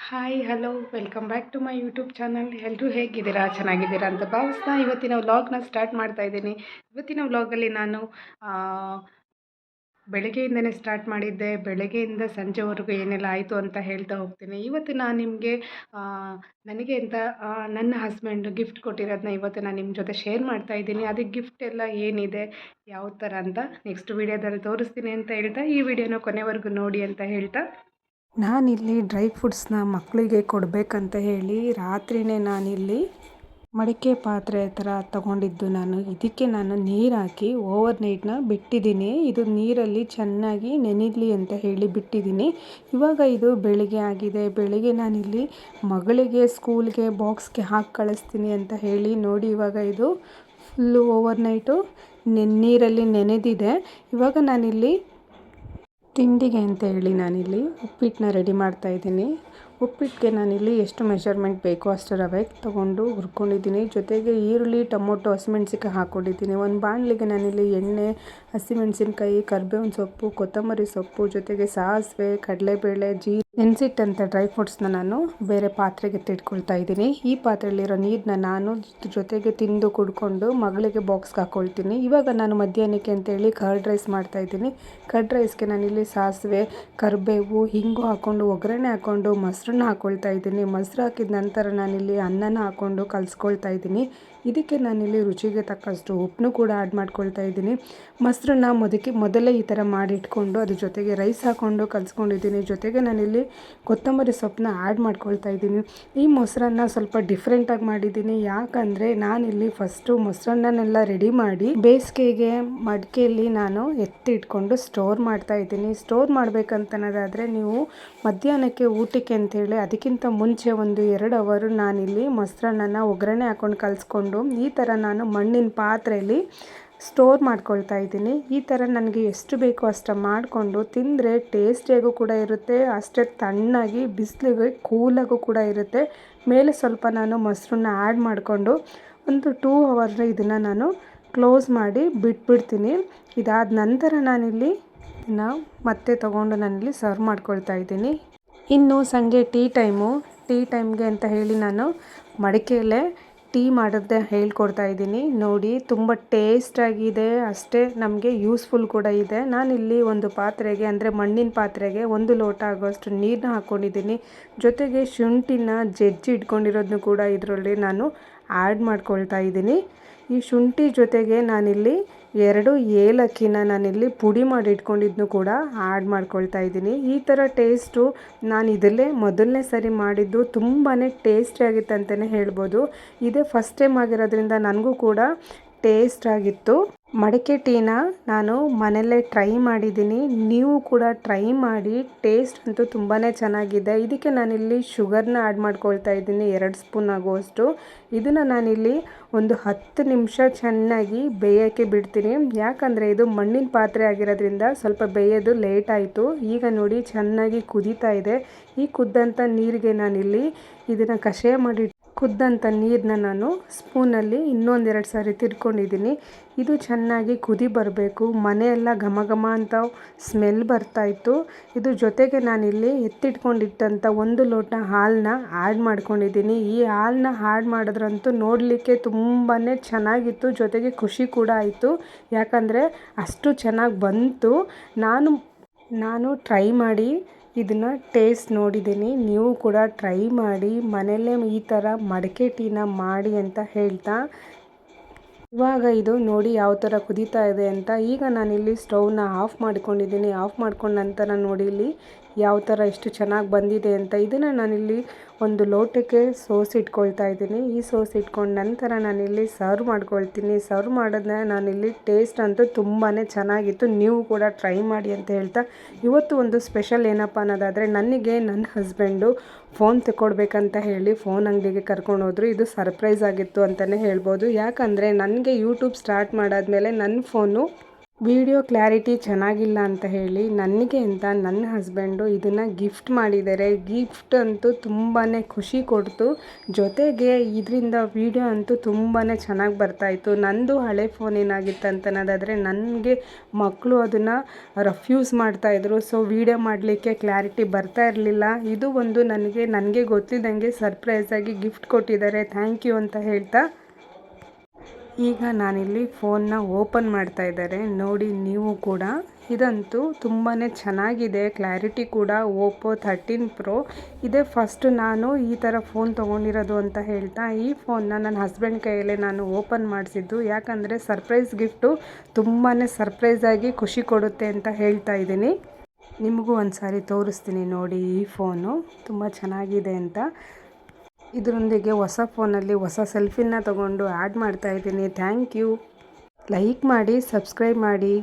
Hi hello welcome back to my YouTube channel ಎಲ್ಲರೂ ಹೇಗಿದ್ದೀರಾ? ಚೆನ್ನಾಗಿದ್ದೀರಾ ಅಂತ ಭಾವಿಸ್ತಾ ಇವತ್ತಿನ ವ್ಲಾಗ್ನ ಸ್ಟಾರ್ಟ್ ಮಾಡ್ತಾ ಇದ್ದೀನಿ. ಇವತ್ತಿನ ವ್ಲಾಗಲ್ಲಿ ನಾನು ಬೆಳಗ್ಗೆಯಿಂದನೇ ಸ್ಟಾರ್ಟ್ ಮಾಡಿದ್ದೆ. ಬೆಳಗ್ಗೆಯಿಂದ ಸಂಜೆವರೆಗೂ ಏನೆಲ್ಲ ಆಯಿತು ಅಂತ ಹೇಳ್ತಾ ಹೋಗ್ತೀನಿ. ಇವತ್ತು ನಾನು ನಿಮಗೆ ನನಗೆ ಅಂತ ನನ್ನ ಹಸ್ಬೆಂಡ್ ಗಿಫ್ಟ್ ಕೊಟ್ಟಿರೋದನ್ನ ಇವತ್ತು ನಾನು ನಿಮ್ಮ ಜೊತೆ ಶೇರ್ ಮಾಡ್ತಾ ಇದ್ದೀನಿ. ಅದಕ್ಕೆ ಗಿಫ್ಟ್ ಎಲ್ಲ ಏನಿದೆ ಯಾವ ಥರ ಅಂತ ನೆಕ್ಸ್ಟ್ ವೀಡಿಯೋದಲ್ಲಿ ತೋರಿಸ್ತೀನಿ ಅಂತ ಹೇಳ್ತಾ ಈ ವಿಡಿಯೋನ ಕೊನೆವರೆಗೂ ನೋಡಿ ಅಂತ ಹೇಳ್ತಾ ನಾನಿಲ್ಲಿ ಡ್ರೈ ಫ್ರೂಟ್ಸ್ನ ಮಕ್ಕಳಿಗೆ ಕೊಡಬೇಕಂತ ಹೇಳಿ ರಾತ್ರಿನೇ ನಾನಿಲ್ಲಿ ಮಡಿಕೆ ಪಾತ್ರೆ ಥರ ತಗೊಂಡಿದ್ದು ನಾನು. ಇದಕ್ಕೆ ನಾನು ನೀರು ಹಾಕಿ ಓವರ್ ನೈಟ್ನ ಬಿಟ್ಟಿದ್ದೀನಿ. ಇದು ನೀರಲ್ಲಿ ಚೆನ್ನಾಗಿ ನೆನಿಲಿ ಅಂತ ಹೇಳಿ ಬಿಟ್ಟಿದ್ದೀನಿ. ಇವಾಗ ಇದು ಬೆಳಿಗ್ಗೆ ಆಗಿದೆ. ಬೆಳಿಗ್ಗೆ ನಾನಿಲ್ಲಿ ಮಗಳಿಗೆ ಸ್ಕೂಲ್ಗೆ ಬಾಕ್ಸ್ಗೆ ಹಾಕಿ ಕಳಿಸ್ತೀನಿ ಅಂತ ಹೇಳಿ ನೋಡಿ ಇವಾಗ ಇದು ಫುಲ್ಲು ಓವರ್ ನೈಟು ನೀರಲ್ಲಿ ನೆನೆದಿದೆ. ಇವಾಗ ನಾನಿಲ್ಲಿ ತಿಂಡಿಗೆ ಅಂತ ಹೇಳಿ ನಾನಿಲ್ಲಿ ಉಪ್ಪಿಟ್ಟನ್ನ ರೆಡಿ ಮಾಡ್ತಾ ಇದ್ದೀನಿ. ಉಪ್ಪಿಟ್ಟಿಗೆ ನಾನಿಲ್ಲಿ ಎಷ್ಟು ಮೆಷರ್ಮೆಂಟ್ ಬೇಕೋ ಅಷ್ಟು ರವೆ ತೊಗೊಂಡು ಹುರ್ಕೊಂಡಿದ್ದೀನಿ. ಜೊತೆಗೆ ಈರುಳ್ಳಿ, ಟೊಮೊಟೊ, ಹಸಿಮೆಣ್ಸಿನ್ಕಾಯಿ ಹಾಕ್ಕೊಂಡಿದ್ದೀನಿ ಒಂದು ಬಾಣಲಿಗೆ ನಾನಿಲ್ಲಿ ಎಣ್ಣೆ, ಹಸಿಮೆಣಸಿನ್ಕಾಯಿ, ಕರ್ಬೇವಿನ ಸೊಪ್ಪು, ಕೊತ್ತಂಬರಿ ಸೊಪ್ಪು, ಜೊತೆಗೆ ಸಾಸಿವೆ, ಕಡಲೆಬೇಳೆ, ಜೀ ನೆನೆಸಿಟ್ಟಂಥ ಡ್ರೈ ಫ್ರೂಟ್ಸ್ನ ನಾನು ಬೇರೆ ಪಾತ್ರೆಗೆ ತಿಳ್ಕೊಳ್ತಾ ಇದ್ದೀನಿ. ಈ ಪಾತ್ರೆಯಲ್ಲಿರೋ ನೀರನ್ನ ನಾನು ಜೊತೆಗೆ ತಿಂದು ಕುಡ್ಕೊಂಡು ಮಗಳಿಗೆ ಬಾಕ್ಸ್ಗೆ ಹಾಕ್ಕೊಳ್ತೀನಿ ಇವಾಗ ನಾನು ಮಧ್ಯಾಹ್ನಕ್ಕೆ ಅಂತೇಳಿ ಕರ್ಡ್ ರೈಸ್ ಮಾಡ್ತಾ ಇದ್ದೀನಿ. ಕರ್ಡ್ ರೈಸ್ಗೆ ನಾನಿಲ್ಲಿ ಸಾಸಿವೆ, ಕರಿಬೇವು, ಹಿಂಗು ಹಾಕ್ಕೊಂಡು ಒಗ್ಗರಣೆ ಹಾಕ್ಕೊಂಡು ಮೊಸರನ್ನ ಹಾಕ್ಕೊಳ್ತಾ ಇದ್ದೀನಿ. ಮೊಸರು ಹಾಕಿದ ನಂತರ ನಾನಿಲ್ಲಿ ಅನ್ನನ ಹಾಕ್ಕೊಂಡು ಕಲಿಸ್ಕೊಳ್ತಾ ಇದ್ದೀನಿ. ಇದಕ್ಕೆ ನಾನಿಲ್ಲಿ ರುಚಿಗೆ ತಕ್ಕಷ್ಟು ಉಪ್ಪನ್ನು ಕೂಡ ಆ್ಯಡ್ ಮಾಡ್ಕೊಳ್ತಾ ಇದ್ದೀನಿ. ಮೊಸರನ್ನ ಮೊದಕ್ಕೆ ಮೊದಲೇ ಈ ಥರ ಮಾಡಿಟ್ಕೊಂಡು ಅದ್ರ ಜೊತೆಗೆ ರೈಸ್ ಹಾಕ್ಕೊಂಡು ಕಲಿಸ್ಕೊಂಡಿದ್ದೀನಿ. ಜೊತೆಗೆ ನಾನಿಲ್ಲಿ ಕೊತ್ತಂಬರಿ ಸೊಪ್ಪನ್ನ ಆ್ಯಡ್ ಮಾಡ್ಕೊಳ್ತಾ ಇದ್ದೀನಿ. ಈ ಮೊಸರನ್ನ ಸ್ವಲ್ಪ ಡಿಫ್ರೆಂಟಾಗಿ ಮಾಡಿದ್ದೀನಿ. ಯಾಕಂದರೆ ನಾನಿಲ್ಲಿ ಫಸ್ಟು ಮೊಸರನ್ನೆಲ್ಲ ರೆಡಿ ಮಾಡಿ ಬೇಸಿಗೆಗೆ ಮಡಿಕೆಯಲ್ಲಿ ನಾನು ಎತ್ತಿ ಇಟ್ಕೊಂಡು ಸ್ಟೋರ್ ಮಾಡ್ತಾ ಇದ್ದೀನಿ. ಸ್ಟೋರ್ ಮಾಡಬೇಕಂತನೋದಾದರೆ ನೀವು ಮಧ್ಯಾಹ್ನಕ್ಕೆ ಊಟಕ್ಕೆ ಅಂತೇಳಿ ಅದಕ್ಕಿಂತ ಮುಂಚೆ ಒಂದು ಎರಡು ಅವರು ನಾನಿಲ್ಲಿ ಮೊಸರನ್ನ ಒಗ್ಗರಣೆ ಹಾಕ್ಕೊಂಡು ಕಲಿಸ್ಕೊಂಡು ಈ ಥರ ನಾನು ಮಣ್ಣಿನ ಪಾತ್ರೆಯಲ್ಲಿ ಸ್ಟೋರ್ ಮಾಡ್ಕೊಳ್ತಾ ಇದ್ದೀನಿ. ಈ ಥರ ನನಗೆ ಎಷ್ಟು ಬೇಕೋ ಅಷ್ಟು ಮಾಡಿಕೊಂಡು ತಿಂದರೆ ಟೇಸ್ಟಿಯಾಗೂ ಕೂಡ ಇರುತ್ತೆ, ಅಷ್ಟೇ ತಣ್ಣಾಗಿ, ಬಿಸಿಲಿಗೆ ಕೂಲಾಗೂ ಕೂಡ ಇರುತ್ತೆ. ಮೇಲೆ ಸ್ವಲ್ಪ ನಾನು ಮೊಸರನ್ನ ಆ್ಯಡ್ ಮಾಡಿಕೊಂಡು ಒಂದು ಟೂ ಅವರ್ ಇದನ್ನು ನಾನು ಕ್ಲೋಸ್ ಮಾಡಿ ಬಿಟ್ಬಿಡ್ತೀನಿ. ಇದಾದ ನಂತರ ನಾನಿಲ್ಲಿ ನಾವು ಮತ್ತೆ ತೊಗೊಂಡು ನಾನಿಲ್ಲಿ ಸರ್ವ್ ಮಾಡ್ಕೊಳ್ತಾ ಇದ್ದೀನಿ. ಇನ್ನು ಸಂಜೆ ಟೀ ಟೈಮು ಟೀ ಟೈಮ್ಗೆ ಅಂತ ಹೇಳಿ ನಾನು ಮಡಿಕೆಯಲ್ಲೇ ಟೀ ಮಾಡೋದೇ ಹೇಳ್ಕೊಡ್ತಾ ಇದ್ದೀನಿ. ನೋಡಿ, ತುಂಬ ಟೇಸ್ಟಾಗಿದೆ ಅಷ್ಟೇ ನಮಗೆ ಯೂಸ್ಫುಲ್ ಕೂಡ ಇದೆ. ನಾನಿಲ್ಲಿ ಒಂದು ಪಾತ್ರೆಗೆ, ಅಂದರೆ ಮಣ್ಣಿನ ಪಾತ್ರೆಗೆ ಒಂದು ಲೋಟ ಆಗೋಷ್ಟು ನೀರನ್ನ ಹಾಕ್ಕೊಂಡಿದ್ದೀನಿ ಜೊತೆಗೆ ಶುಂಠಿನ ಜಜ್ಜಿ ಇಟ್ಕೊಂಡಿರೋದನ್ನು ಕೂಡ ಇದರಲ್ಲಿ ನಾನು ಆ್ಯಡ್ ಮಾಡ್ಕೊಳ್ತಾ ಇದ್ದೀನಿ. ಈ ಶುಂಠಿ ಜೊತೆಗೆ ನಾನಿಲ್ಲಿ ಎರಡು ಏಲಕ್ಕಿನ ನಾನಿಲ್ಲಿ ಪುಡಿ ಮಾಡಿ ಇಟ್ಕೊಂಡಿದ್ನು ಕೂಡ ಆ್ಯಡ್ ಮಾಡ್ಕೊಳ್ತಾ ಇದ್ದೀನಿ. ಈ ಥರ ಟೇಸ್ಟು ನಾನು ಇದರಲ್ಲೇ ಮೊದಲನೇ ಸರಿ ಮಾಡಿದ್ದು ತುಂಬಾ ಟೇಸ್ಟಿಯಾಗಿತ್ತು ಅಂತಲೇ ಹೇಳ್ಬೋದು. ಇದೇ ಫಸ್ಟ್ ಟೈಮ್ ಆಗಿರೋದ್ರಿಂದ ನನಗೂ ಕೂಡ ಟೇಸ್ಟ್ ಆಗಿತ್ತು. ಮಡಿಕೆ ಟೀನ ನಾನು ಮನೆಯಲ್ಲೇ ಟ್ರೈ ಮಾಡಿದ್ದೀನಿ. ನೀವು ಕೂಡ ಟ್ರೈ ಮಾಡಿ, ಟೇಸ್ಟ್ ಅಂತೂ ತುಂಬಾ ಚೆನ್ನಾಗಿದೆ. ಇದಕ್ಕೆ ನಾನಿಲ್ಲಿ ಶುಗರ್ನ ಆ್ಯಡ್ ಮಾಡ್ಕೊಳ್ತಾ ಇದ್ದೀನಿ, ಎರಡು ಸ್ಪೂನ್ ಆಗುವಷ್ಟು. ಇದನ್ನು ನಾನಿಲ್ಲಿ ಒಂದು ಹತ್ತು ನಿಮಿಷ ಚೆನ್ನಾಗಿ ಬೇಯೋಕ್ಕೆ ಬಿಡ್ತೀನಿ. ಯಾಕಂದರೆ ಇದು ಮಣ್ಣಿನ ಪಾತ್ರೆ ಆಗಿರೋದ್ರಿಂದ ಸ್ವಲ್ಪ ಬೇಯೋದು ಲೇಟ್ ಆಯಿತು. ಈಗ ನೋಡಿ, ಚೆನ್ನಾಗಿ ಕುದೀತಾ ಇದೆ. ಈ ಕುದ್ದಂಥ ನೀರಿಗೆ ನಾನಿಲ್ಲಿ ಇದನ್ನು ಕಷಾಯ ಮಾಡಿ ಕುದ್ದಂಥ ನೀರನ್ನ ನಾನು ಸ್ಪೂನಲ್ಲಿ ಇನ್ನೊಂದೆರಡು ಸಾರಿ ತಿರ್ಕೊಂಡಿದ್ದೀನಿ. ಇದು ಚೆನ್ನಾಗಿ ಕುದಿ ಬರಬೇಕು. ಮನೆಯೆಲ್ಲ ಘಮ ಘಮ ಅಂತ ಸ್ಮೆಲ್ ಬರ್ತಾಯಿತ್ತು ಇದು ಜೊತೆಗೆ ನಾನಿಲ್ಲಿ ಎತ್ತಿಟ್ಕೊಂಡಿಟ್ಟಂಥ ಒಂದು ಲೋಟ ಹಾಲನ್ನ ಆ್ಯಡ್ ಮಾಡ್ಕೊಂಡಿದ್ದೀನಿ. ಈ ಹಾಲನ್ನ ಆ್ಯಡ್ ಮಾಡಿದ್ರಂತೂ ನೋಡಲಿಕ್ಕೆ ತುಂಬಾ ಚೆನ್ನಾಗಿತ್ತು. ಜೊತೆಗೆ ಖುಷಿ ಕೂಡ ಆಯಿತು. ಯಾಕಂದರೆ ಅಷ್ಟು ಚೆನ್ನಾಗಿ ಬಂತು. ನಾನು ನಾನು ಟ್ರೈ ಮಾಡಿ ಇದನ್ನು ಟೇಸ್ಟ್ ನೋಡಿದ್ದೀನಿ. ನೀವು ಕೂಡ ಟ್ರೈ ಮಾಡಿ, ಮನೆಯಲ್ಲೇ ಈ ಥರ ಮಡಕೆ ಟೀನ ಮಾಡಿ ಅಂತ ಹೇಳ್ತಾ. ಇವಾಗ ಇದು ನೋಡಿ ಯಾವ ಥರ ಕುದೀತಾ ಇದೆ ಅಂತ. ಈಗ ನಾನಿಲ್ಲಿ ಸ್ಟೌವ್ನ ಆಫ್ ಮಾಡ್ಕೊಂಡಿದ್ದೀನಿ. ಆಫ್ ಮಾಡ್ಕೊಂಡ ನಂತರ ನೋಡಿ ಇಲ್ಲಿ ಯಾವ ಥರ ಎಷ್ಟು ಚೆನ್ನಾಗಿ ಬಂದಿದೆ ಅಂತ ಇದನ್ನು ನಾನಿಲ್ಲಿ ಒಂದು ಲೋಟಕ್ಕೆ ಸೋಸಿ ಇಟ್ಕೊಳ್ತಾ ಇದ್ದೀನಿ. ಈ ಸೋಸಿ ಇಟ್ಕೊಂಡ ನಂತರ ನಾನಿಲ್ಲಿ ಸರ್ವ್ ಮಾಡ್ಕೊಳ್ತೀನಿ. ಸರ್ವ್ ಮಾಡಿದ್ರೆ ನಾನಿಲ್ಲಿ ಟೇಸ್ಟ್ ಅಂತೂ ತುಂಬಾ ಚೆನ್ನಾಗಿತ್ತು. ನೀವು ಕೂಡ ಟ್ರೈ ಮಾಡಿ ಅಂತ ಹೇಳ್ತಾ. ಇವತ್ತು ಒಂದು ಸ್ಪೆಷಲ್ ಏನಪ್ಪ ಅನ್ನೋದಾದರೆ ನನಗೆ ನನ್ನ ಹಸ್ಬೆಂಡು ಫೋನ್ ತಗೊಳ್ಬೇಕಂತ ಹೇಳಿ ಫೋನ್ ಅಂಗಡಿಗೆ ಕರ್ಕೊಂಡು ಹೋದ್ರು. ಇದು ಸರ್ಪ್ರೈಸ್ ಆಗಿತ್ತು ಅಂತಲೇ ಹೇಳ್ಬೋದು. ಯಾಕಂದರೆ ನನಗೆ ಯೂಟ್ಯೂಬ್ ಸ್ಟಾರ್ಟ್ ಮಾಡಾದಮೇಲೆ ನನ್ನ ಫೋನು ವಿಡಿಯೋ ಕ್ಲಾರಿಟಿ ಚೆನ್ನಾಗಿಲ್ಲ ಅಂತ ಹೇಳಿ ನನಗೆ ಅಂತ ನನ್ನ ಹಸ್ಬೆಂಡು ಇದನ್ನು ಗಿಫ್ಟ್ ಮಾಡಿದ್ದಾರೆ. ಗಿಫ್ಟ್ ಅಂತೂ ತುಂಬಾ ಖುಷಿ ಕೊಡ್ತು. ಜೊತೆಗೆ ಇದರಿಂದ ವಿಡಿಯೋ ಅಂತೂ ತುಂಬಾ ಚೆನ್ನಾಗಿ ಬರ್ತಾಯಿತ್ತು ನಂದು ಹಳೆ ಫೋನ್ ಏನಾಗಿತ್ತು ಅಂತ ಅನ್ನೋದಾದರೆ ನನಗೆ ಮಕ್ಕಳು ಅದನ್ನು ರಫ್ಯೂಸ್ ಮಾಡ್ತಾಯಿದ್ರು ಸೊ ವಿಡಿಯೋ ಮಾಡಲಿಕ್ಕೆ ಕ್ಲಾರಿಟಿ ಬರ್ತಾ ಇರಲಿಲ್ಲ. ಇದು ಒಂದು ನನಗೆ ನನಗೆ ಗೊತ್ತಿದ್ದಂಗೆ ಸರ್ಪ್ರೈಸಾಗಿ ಗಿಫ್ಟ್ ಕೊಟ್ಟಿದ್ದಾರೆ. ಥ್ಯಾಂಕ್ ಯು ಅಂತ ಹೇಳ್ತಾ ಈಗ ನಾನಿಲ್ಲಿ ಫೋನ್ನ ಓಪನ್ ಮಾಡ್ತಾ ಇದ್ದಾರೆ. ನೋಡಿ, ನೀವು ಕೂಡ. ಇದಂತೂ ತುಂಬಾ ಚೆನ್ನಾಗಿದೆ. ಕ್ಲಾರಿಟಿ ಕೂಡ ಓಪೋ ಥರ್ಟೀನ್ ಪ್ರೋ. ಇದೇ ಫಸ್ಟ್ ನಾನು ಈ ಥರ ಫೋನ್ ತೊಗೊಂಡಿರೋದು ಅಂತ ಹೇಳ್ತಾ, ಈ ಫೋನ್ನ ನನ್ನ ಹಸ್ಬೆಂಡ್ ಕೈಯಲ್ಲೇ ನಾನು ಓಪನ್ ಮಾಡಿಸಿದ್ದು. ಯಾಕಂದರೆ ಸರ್ಪ್ರೈಸ್ ಗಿಫ್ಟು ತುಂಬಾ ಸರ್ಪ್ರೈಸಾಗಿ ಖುಷಿ ಕೊಡುತ್ತೆ ಅಂತ ಹೇಳ್ತಾ ಇದ್ದೀನಿ. ನಿಮಗೂ ಒಂದು ಸಾರಿ ತೋರಿಸ್ತೀನಿ ನೋಡಿ ಈ ಫೋನು. ತುಂಬ ಚೆನ್ನಾಗಿದೆ ಅಂತ. ಇದರೊಂದಿಗೆ ಹೊಸ ಫೋನಲ್ಲಿ ಹೊಸ ಸೆಲ್ಫಿನ ತಗೊಂಡು ಆ್ಯಡ್ ಮಾಡ್ತಾ ಇದ್ದೀನಿ. Thank you. ಲೈಕ್ ಮಾಡಿ, ಸಬ್ಸ್ಕ್ರೈಬ್ ಮಾಡಿ.